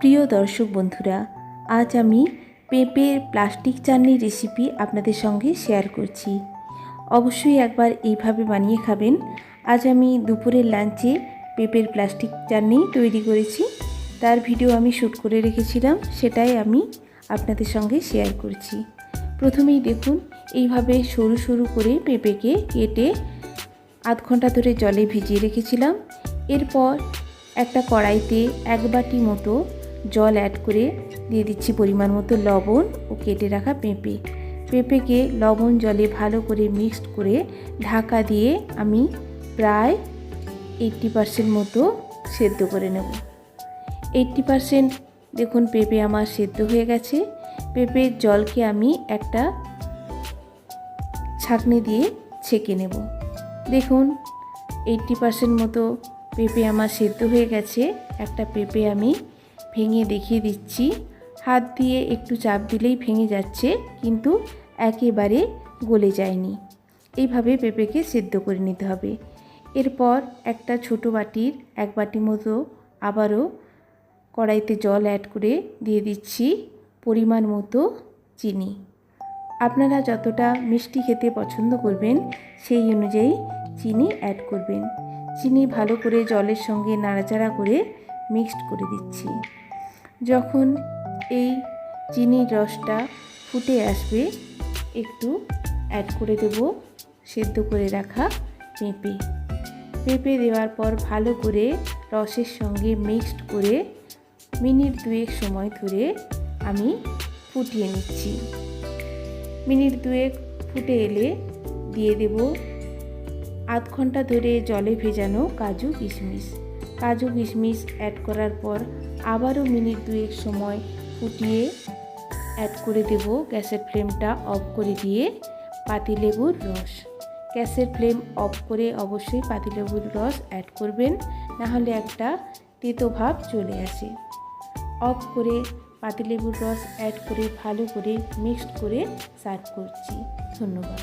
প্রিয় দর্শক বন্ধুরা, আজ আমি পেঁপের প্লাস্টিক চাটনির রেসিপি আপনাদের সঙ্গে শেয়ার করছি। অবশ্যই একবার এইভাবে বানিয়ে খাবেন। আজ আমি দুপুরের লাঞ্চে পেঁপের প্লাস্টিক চাটনি তৈরি করেছি। তার ভিডিও আমি শ্যুট করে রেখেছিলাম, সেটাই আমি আপনাদের সঙ্গে শেয়ার করছি। প্রথমেই দেখুন, এইভাবে সরু সরু করে পেঁপেকে কেটে আধ ঘণ্টা ধরে জলে ভিজিয়ে রেখেছিলাম। এরপর একটা কড়াইতে এক বাটি মতো জল অ্যাড করে দিয়ে দিচ্ছি পরিমাণ মতো লবণ ও কেটে রাখা পেঁপে। পেঁপেকে লবণ জলে ভালো করে মিক্সড করে ঢাকা দিয়ে আমি প্রায় এইট্টি পারসেন্ট মতো সেদ্ধ করে নেব। এইট্টি পারসেন্ট দেখুন পেঁপে আমার সেদ্ধ হয়ে গেছে। পেঁপের জলকে আমি একটা ছাঁকনি দিয়ে ছেঁকে নেব। দেখুন এইট্টি পারসেন্ট মতো পেঁপে আমার সেদ্ধ হয়ে গেছে। একটা পেঁপে আমি ভেঙে দেখিয়ে দিচ্ছি। হাত দিয়ে একটু চাপ দিলেই ভেঙে যাচ্ছে, কিন্তু একেবারে গলে যায়নি। এইভাবে পেঁপেকে সেদ্ধ করে নিতে হবে। এরপর একটা ছোট বাটির এক বাটি মতো আবারও কড়াইতে জল অ্যাড করে দিয়ে দিচ্ছি পরিমাণ মতো চিনি। আপনারা যতটা মিষ্টি খেতে পছন্দ করবেন, সেই অনুযায়ী চিনি অ্যাড করবেন। চিনি ভালো করে জলের সঙ্গে নাড়াচাড়া করে মিক্সড করে দিচ্ছি। যখন এই চিনির রসটা ফুটে আসবে, একটু অ্যাড করে দেব। সেদ্ধ করে রাখা পেঁপে। পেঁপে দেওয়ার পর ভালো করে রসের সঙ্গে মিক্সড করে মিনিট দুয়েক সময় ধরে আমি ফুটিয়ে নিচ্ছি। মিনিট দুয়েক ফুটে এলে দিয়ে দেব। আধ ঘণ্টা ধরে জলে ভেজানো কাজু কিশমিশ। কাজু কিশমিশ অ্যাড করার পর আবারও মিনিট দুয়েক সময় ফুটিয়ে অ্যাড করে দেব। গ্যাসের ফ্লেমটা অফ করে দিয়ে পাতিলেবুর রস। গ্যাসের ফ্লেম অফ করে অবশ্যই পাতিলেবুর রস অ্যাড করবেন, নাহলে একটা তেতো ভাব চলে আসে। অফ করে পাতিলেবুর রস অ্যাড করে ভালো করে মিক্সড করে সার্ভ করছি। ধন্যবাদ।